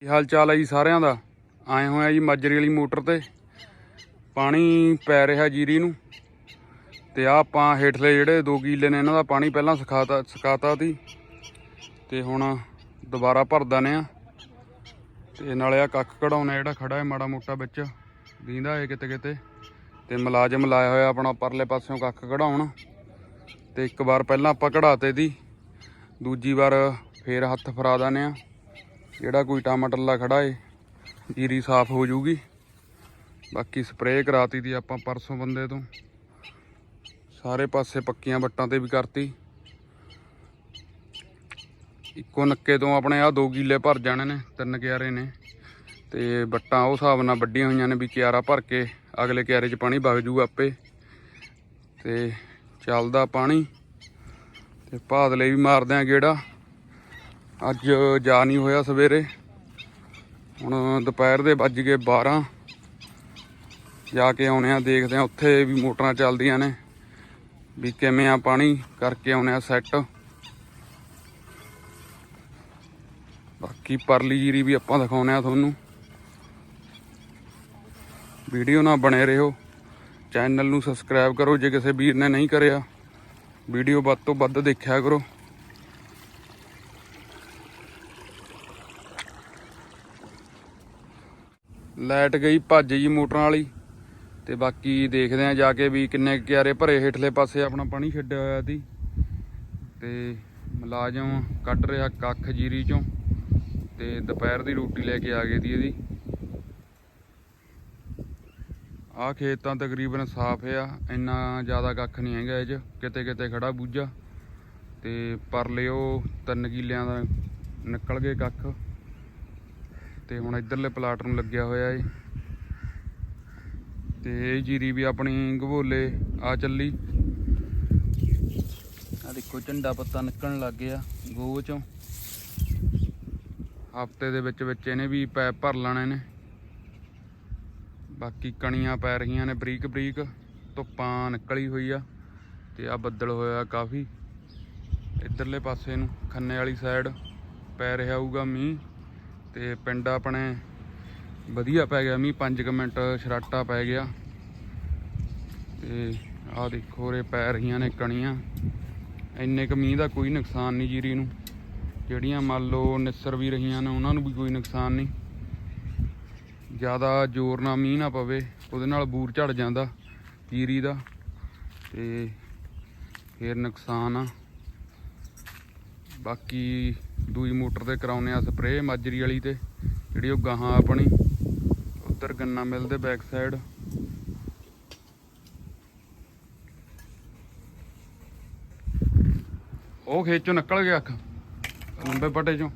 ਕੀ ਹਾਲ ਚਾਲ ਹੈ ਜੀ ਸਾਰਿਆਂ ਦਾ? ਆਏ ਹੋਇਆ ਜੀ ਮਾਜਰੀ ਵਾਲੀ ਮੋਟਰ ਤੇ। ਪਾਣੀ ਪੈ ਰਿਹਾ ਜੀਰੀ ਨੂੰ। ਤੇ ਆ ਆਪਾਂ ਹੇਠਲੇ ਜਿਹੜੇ 2 ਕਿੱਲੇ ਨੇ, ਇਹਨਾਂ ਦਾ ਪਾਣੀ ਪਹਿਲਾਂ ਸੁਕਾਤਾ ਸੁਕਾਤਾ ਸੀ। ਤੇ ਹੁਣ ਦੁਬਾਰਾ ਭਰ ਦਨੇ ਆ। ਤੇ ਨਾਲੇ ਆ ਕੱਖ ਕਢਾਉਣਾ ਜਿਹੜਾ ਖੜਾ ਹੈ ਮਾੜਾ ਮੋਟਾ ਵਿੱਚ। ਦੀਂਦਾ ਹੈ ਕਿਤੇ ਕਿਤੇ। ਤੇ ਮੁਲਾਜ਼ਮ ਲਾਇਆ ਹੋਇਆ ਆਪਣਾ ਪਰਲੇ ਪਾਸਿਓਂ ਕੱਖ ਕਢਾਉਣ। ਤੇ ਇੱਕ ਵਾਰ ਪਹਿਲਾਂ ਆਪਾਂ ਕਢਾਤੇ ਦੀ ਦੂਜੀ ਵਾਰ ਫੇਰ ਹੱਥ ਫਰਾ ਦਨੇ ਆ। ਜਿਹੜਾ ਕੋਈ ਟਮਾਟਰਲਾ ਖੜਾ ਏ, ਜੀਰੀ ਸਾਫ਼ ਹੋ ਜੂਗੀ। ਬਾਕੀ ਸਪਰੇਅ ਕਰਾਤੀ ਦੀ ਆਪਾਂ ਪਰਸੋਂ ਬੰਦੇ ਤੋਂ। ਸਾਰੇ ਪਾਸੇ ਪੱਕੀਆਂ ਵੱਟਾਂ ਤੇ ਵੀ ਕਰਤੀ। ਇੱਕੋ ਨੱਕੇ ਤੋਂ ਆਪਣੇ ਆ ਦੋ ਗੀਲੇ ਭਰ ਜਾਣੇ ਨੇ, ਤਿੰਨ ਕਿਆਰੇ ਨੇ। ਤੇ ਵੱਟਾਂ ਉਹ ਹਿਸਾਬ ਨਾਲ ਵੱਡੀਆਂ ਹੋਈਆਂ ਨੇ ਵੀ ਕਿਆਰਾ ਭਰ ਕੇ ਅਗਲੇ ਕਿਆਰੇ 'ਚ ਪਾਣੀ ਵਗ ਜੂਗਾ ਆਪੇ। ਤੇ ਚੱਲਦਾ ਪਾਣੀ। ਤੇ ਭਾਦਲੇ ਵੀ ਮਾਰਦੇ ਆ ਗੇੜਾ। ਅੱਜ ਜਾ ਨਹੀਂ ਹੋਇਆ ਸਵੇਰੇ। ਹੁਣ ਦੁਪਹਿਰ ਦੇ ਵੱਜ ਗਏ 12 ਜਾ ਕੇ ਆਉਣੇ ਆ, ਦੇਖਦੇ ਆ ਉੱਥੇ ਵੀ ਮੋਟਰਾਂ ਚੱਲਦੀਆਂ ਨੇ, ਵੀ ਕਿਵੇਂ ਆ ਪਾਣੀ, ਕਰਕੇ ਆਉਣੇ ਆ ਸੈੱਟ ਬਾਕੀ ਪਰਲੀ ਜੀਰੀ ਵੀ ਆਪਾਂ ਦਿਖਾਉਣੇ ਆ ਤੁਹਾਨੂੰ। ਵੀਡੀਓ ਨਾਲ ਬਣੇ ਰਹੋ। ਚੈਨਲ ਨੂੰ ਸਬਸਕ੍ਰਾਈਬ ਕਰੋ, ਜੇ ਕਿਸੇ ਵੀਰ ਨੇ ਨਹੀਂ ਕਰਿਆ। ਵੀਡੀਓ ਵੱਧ ਤੋਂ ਵੱਧ ਦੇਖਿਆ ਕਰੋ। ਲਾਈਟ ਗਈ, ਭੱਜ ਜੀ ਮੋਟਰਾਂ ਵਾਲੀ। ਤੇ ਬਾਕੀ ਦੇਖਦੇ ਆ ਜਾ ਕੇ ਵੀ ਕਿੰਨੇ ਕਿਆਰੇ ਭਰੇ ਹੇਠਲੇ ਪਾਸੇ ਆਪਣਾ ਪਾਣੀ ਛੱਡਿਆ ਹੋਇਆ ਸੀ। ਤੇ ਮੁਲਾਜ਼ਮ ਕੱਢ ਰਿਹਾ ਕੱਖ ਜੀਰੀ ਚੋਂ। ਤੇ ਦੁਪਹਿਰ ਦੀ ਰੋਟੀ ਲੈ ਕੇ ਆ ਗਏ ਦੀ ਇਹਦੀ। ਆਹ ਖੇਤ ਤਾਂ ਤਕਰੀਬਨ ਸਾਫ਼ ਆ, ਇੰਨਾ ਜ਼ਿਆਦਾ ਕੱਖ ਨਹੀਂ ਹੈਗਾ ਇਹ 'ਚ। ਕਿਤੇ ਕਿਤੇ ਖੜਾ ਬੂਝਾ। ਤੇ ਪਰ ਲਿਓ ਤਿੰਨ ਕਿੱਲਿਆਂ ਦਾ ਨਿਕਲ ਗਏ ਕੱਖ। ਤੇ ਹੁਣ ਇਧਰਲੇ ਪਲਾਟ ਨੂੰ ਲੱਗਿਆ ਹੋਇਆ ਏ। ਤੇ ਇਹ ਜੀਰੀ ਵੀ ਆਪਣੀ ਗਭੋਲੇ ਆ ਚੱਲੀ। ਆ ਦੇਖੋ, ਝੰਡਾ ਪੱਤਾ ਨਿਕਲਣ ਲੱਗ ਗਿਆ ਗੋਹ ਚੋਂ। ਹਫ਼ਤੇ ਦੇ ਵਿੱਚ ਵਿੱਚ ਇਹਨੇ ਵੀ ਪੈਪ ਭਰ ਲੈਣੇ ਨੇ ਬਾਕੀ ਕਣੀਆਂ ਪੈ ਰਹੀਆਂ ਨੇ ਬਰੀਕ ਬਰੀਕ, ਧੁੱਪਾਂ ਨਿਕਲੀ ਹੋਈ ਆ ਤੇ ਆ ਬੱਦਲ ਹੋਇਆ ਕਾਫੀ। ਇਧਰਲੇ ਪਾਸੇ ਨੂੰ ਖੰਨੇ ਵਾਲੀ ਸਾਈਡ ਪੈ ਰਿਹਾ ਹੋਊਗਾ ਮੀਂਹ। ਤੇ ਪਿੰਡ ਆਪਣੇ ਵਧੀਆ ਪੈ ਗਿਆ, ਮੀਂਹ 5 ਮਿੰਟ ਸਰਾਟਾ ਪੈ ਗਿਆ। ਤੇ ਆਹ ਦੇਖੋ ਰੇ ਪੈ ਰਹੀਆਂ ਨੇ ਕਣੀਆਂ। ਇੰਨੇ ਕ ਮੀਂਹ ਦਾ ਕੋਈ ਨੁਕਸਾਨ ਨਹੀਂ ਜੀਰੀ ਨੂੰ। ਜਿਹੜੀਆਂ ਮੰਨ ਲਓ ਨਿਸਰ ਵੀ ਰਹੀਆਂ ਨੇ, ਉਹਨਾਂ ਨੂੰ ਵੀ ਕੋਈ ਨੁਕਸਾਨ ਨਹੀਂ। ਜ਼ਿਆਦਾ ਜ਼ੋਰ ਨਾਲ ਮੀਂਹ ਨਾ ਪਵੇ, ਉਹਦੇ ਨਾਲ ਬੂਰ ਝੜ ਜਾਂਦਾ ਜੀਰੀ ਦਾ। ਤੇ ਫੇਰ ਨੁਕਸਾਨ ਆ। ਬਾਕੀ ਦੂਈ ਮੋਟਰ ਤੇ ਕਰਾਉਨੇ ਆ ਸਪਰੇਅ ਮਾਜਰੀ ਵਾਲੀ ਤੇ ਜਿਹੜੀ ਉਹ ਗਾਹਾਂ ਆਪਣੀ ਉੱਧਰ ਗੰਨਾ ਮਿਲ ਦੇ ਬੈਕ ਸਾਈਡ ਉਹ ਖੇਤ ਚੋਂ ਨਿਕਲ ਗਿਆ ਅੱਖ ਲੰਬੇ ਪੱਟੇ ਚੋਂ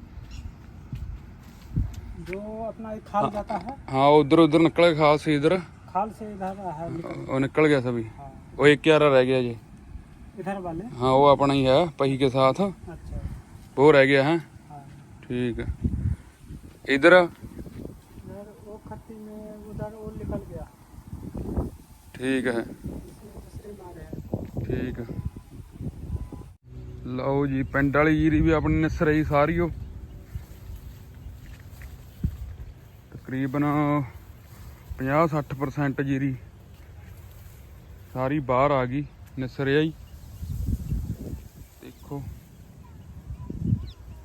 जो अपना एक खाल जाता है ਹਾਂ ਉਧਰ ਉਧਰ ਨਿਕਲ ਗਿਆ ਖਾਸ ਸੀ ਇਧਰ खाल से इधर है निकल ਉਹ ਨਿਕਲ ਗਿਆ ਸਭੀ हाँ ਉਹ ਇੱਕ ਯਾਰਾ ਰਹਿ ਗਿਆ ਜੀ इधर वाले हाँ वो अपना ही है पही के साथ अच्छा वो रह गया है हाँ ठीक है इधर इधर वो खत्ती में उधर वो निकल गया ठीक है इसमें दूसरे मारे हैं ਠੀਕ ਆ ਲਓ ਜੀ ਪਿੰਡ ਵਾਲੀ ਜੀਰੀ ਵੀ ਆਪਣੀ ਨਿਸਰ ਰਹੀ ਸਾਰੀ ਉਹ ਤਕਰੀਬਨ 50-60% ਜੀਰੀ ਸਾਰੀ ਬਾਹਰ ਆ ਗਈ ਨਿਸਰ ਆਈ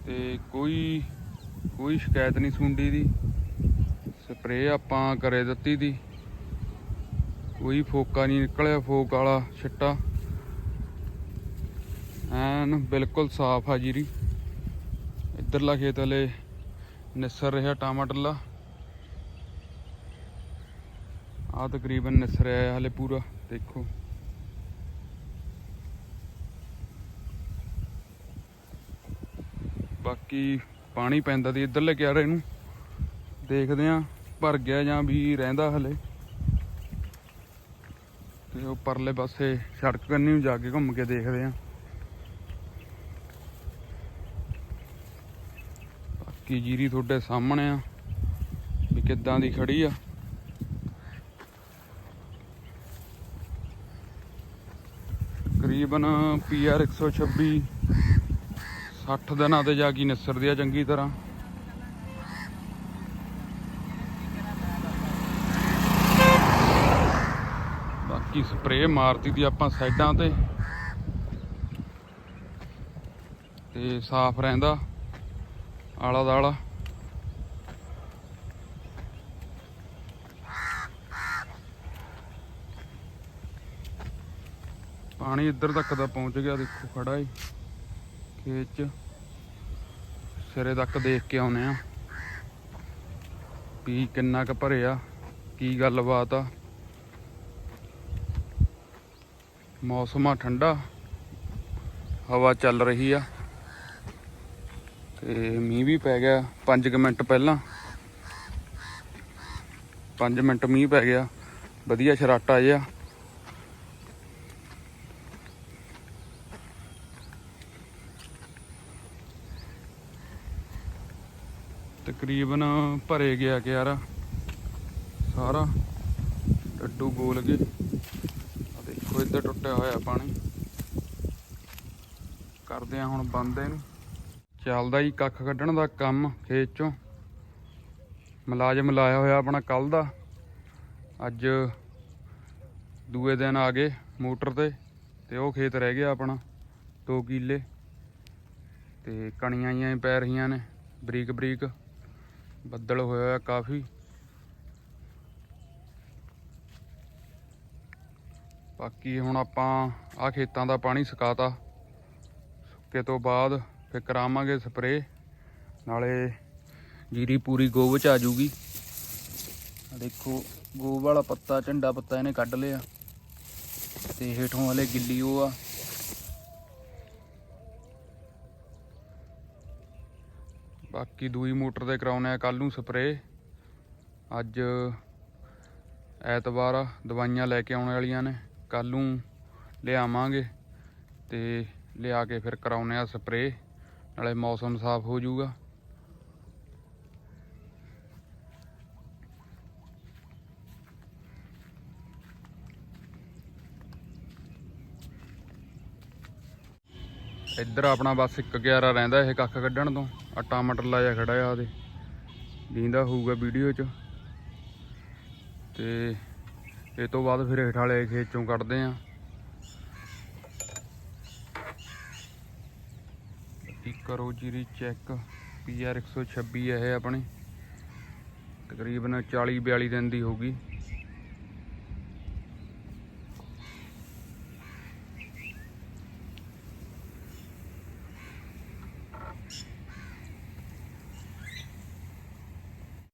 ਤੇ ਕੋਈ ਕੋਈ ਸ਼ਿਕਾਇਤ ਨਹੀਂ ਸੁੰਡੀ ਦੀ। ਸਪਰੇਅ ਆਪਾਂ ਕਰੇ ਦਿੱਤੀ ਦੀ। ਕੋਈ ਫੋਕਾ ਨਹੀਂ ਨਿਕਲਿਆ, ਫੋਕ ਵਾਲਾ ਛਿੱਟਾ। ਐਨ ਬਿਲਕੁਲ ਸਾਫ਼ ਆ ਜੀਰੀ। ਇੱਧਰਲਾ ਖੇਤ ਹਲੇ ਨਿਸਰ ਰਿਹਾ ਟਮਾਟਰਲਾ। ਆ ਤਕਰੀਬਨ ਨਿਸਰਿਆ ਹੈ ਹਲੇ ਪੂਰਾ, ਦੇਖੋ। ਬਾਕੀ ਪਾਣੀ ਪੈਂਦਾ ਦੀ ਇੱਧਰਲੇ ਕਿਆਰੇ ਨੂੰ। ਦੇਖਦੇ ਆ ਭਰ ਗਿਆ ਜਾਂ ਵੀ ਰਹਿੰਦਾ ਹਲੇ। ਤੇ ਉਹ ਪਰਲੇ ਪਾਸੇ ਸੜਕ ਕੰਨੀ ਨੂੰ ਜਾ ਕੇ ਘੁੰਮ ਕੇ ਦੇਖਦੇ ਆ ਬਾਕੀ ਜੀਰੀ ਤੁਹਾਡੇ ਸਾਹਮਣੇ ਆ, ਵੀ ਕਿੱਦਾਂ ਦੀ ਖੜੀ ਆ। ਤਕਰੀਬਨ ਪੀਆਰ 126 60 ਦਿਨਾਂ ਤੇ ਜਾ ਕੇ ਨਿਸਰਦੀ ਆ ਚੰਗੀ ਤਰ੍ਹਾਂ। ਬਾਕੀ ਸਪਰੇਅ ਮਾਰਤੀ ਦੀ ਆਪਾਂ ਸਾਈਡਾਂ ਤੇ। ਤੇ ਸਾਫ਼ ਰਹਿੰਦਾ ਆਲਾ ਦਾਲਾ ਪਾਣੀ ਇੱਧਰ ਤੱਕ ਦਾ ਪਹੁੰਚ ਗਿਆ, ਦੇਖੋ ਖੜਾ ਹੀ ਖੇਤ ਚ ਸਿਰੇ ਤੱਕ ਦੇਖ ਕੇ ਆਉਨੇ ਆ। ਵੀ ਕਿੰਨਾ ਕੁ ਭਰਿਆ ਕੀ ਗੱਲਬਾਤ ਆ। ਮੌਸਮ ਆ ਠੰਡਾ, ਹਵਾ ਚੱਲ ਰਹੀ ਆ। ਤੇ ਮੀਂਹ ਵੀ ਪੈ ਗਿਆ 5 ਮਿੰਟ ਪਹਿਲਾਂ। 5 ਮਿੰਟ ਮੀਂਹ ਪੈ ਗਿਆ, ਵਧੀਆ ਸ਼ਰਾਟਾ ਜਿਹਾ। ਤਕਰੀਬਨ ਭਰੇ ਗਿਆ ਕਿਆਰਾ ਸਾਰਾ ਡੱਡੂ ਗੋਲ ਕੇ। ਆ ਦੇਖੋ, ਇੱਧਰ ਟੁੱਟਿਆ ਹੋਇਆ ਪਾਣੀ। ਕਰਦੇ ਆ ਹੁਣ ਬੰਦ ਇਹਨੂੰ। ਚੱਲਦਾ ਜੀ ਕੱਖ ਕੱਢਣ ਦਾ ਕੰਮ ਖੇਤ ਚੋਂ। ਮੁਲਾਜ਼ਮ ਲਾਇਆ ਹੋਇਆ ਆਪਣਾ ਕੱਲ ਦਾ। ਅੱਜ ਦੂਏ ਦਿਨ ਆ ਗਏ ਮੋਟਰ ਤੇ ਤੇ ਉਹ ਖੇਤ ਰਹਿ ਗਿਆ ਆਪਣਾ 2 ਕਿੱਲੇ। ਤੇ ਕਣੀਆਂ ਆਈਆਂ ਪੈ ਰਹੀਆਂ ਨੇ ਬਰੀਕ ਬਰੀਕ ਬੱਦਲ ਹੋਇਆ ਹੋਇਆ ਕਾਫੀ। ਬਾਕੀ ਹੁਣ ਆਪਾਂ ਆ ਖੇਤਾਂ ਦਾ ਪਾਣੀ ਸੁਕਾਤਾ। ਸੁੱਕੇ ਤੋਂ ਬਾਅਦ ਫਿਰ ਕਰਾਵਾਂਗੇ ਸਪਰੇ ਨਾਲੇ ਜੀਰੀ ਪੂਰੀ ਗੋਬ ਚ ਆ ਜੂਗੀ ਦੇਖੋ ਗੋਬ ਵਾਲਾ ਪੱਤਾ, ਝੰਡਾ ਪੱਤਾ ਇਹਨੇ ਕੱਢ ਲਿਆ। ਤੇ ਹੇਠੋਂ ਹਲੇ ਗਿੱਲੀ ਉਹ ਆ। ਬਾਕੀ ਦੂਈ ਮੋਟਰ ਤੇ ਕਰਾਉਣੇ ਆ ਕੱਲ ਨੂੰ ਸਪਰੇ ਅੱਜ ਐਤਵਾਰ ਦਵਾਈਆਂ ਲੈ ਕੇ ਆਉਣ ਵਾਲੀਆਂ ਨੇ। ਕੱਲ ਨੂੰ ਲਿਆਵਾਂਗੇ ਤੇ ਲਿਆ ਕੇ ਫਿਰ ਕਰਾਉਣੇ ਆ ਸਪਰੇ ਨਾਲੇ ਮੌਸਮ ਸਾਫ਼ ਹੋ ਜਾਊਗਾ। ਇੱਧਰ ਆਪਣਾ ਬਸ ਇੱਕ ਗਿਆਰਾ ਰਹਿੰਦਾ ਇਹ ਕੱਖ ਕੱਢਣ ਤੋਂ। ਆਟਾ ਟਮਾਟਰ ਲਾਇਆ ਖੜਾ ਆ ਉਹਦੇ। ਦੀਂਦਾ ਹੋਊਗਾ ਵੀਡੀਓ 'ਚ। ਤੇ ਇਹ ਤੋਂ ਬਾਅਦ ਫਿਰ ਹੇਠ ਵਾਲੇ ਖੇਤ ਚੋਂ ਕੱਢਦੇ ਆ। ਕੀ ਕਰੋ ਜੀਰੀ ਚੈੱਕ ਪੀਆਰ 126 ਇਹ ਆਪਣੇ। ਤਕਰੀਬਨ 40 42 ਦਿਨ ਦੀ ਹੋਊਗੀ।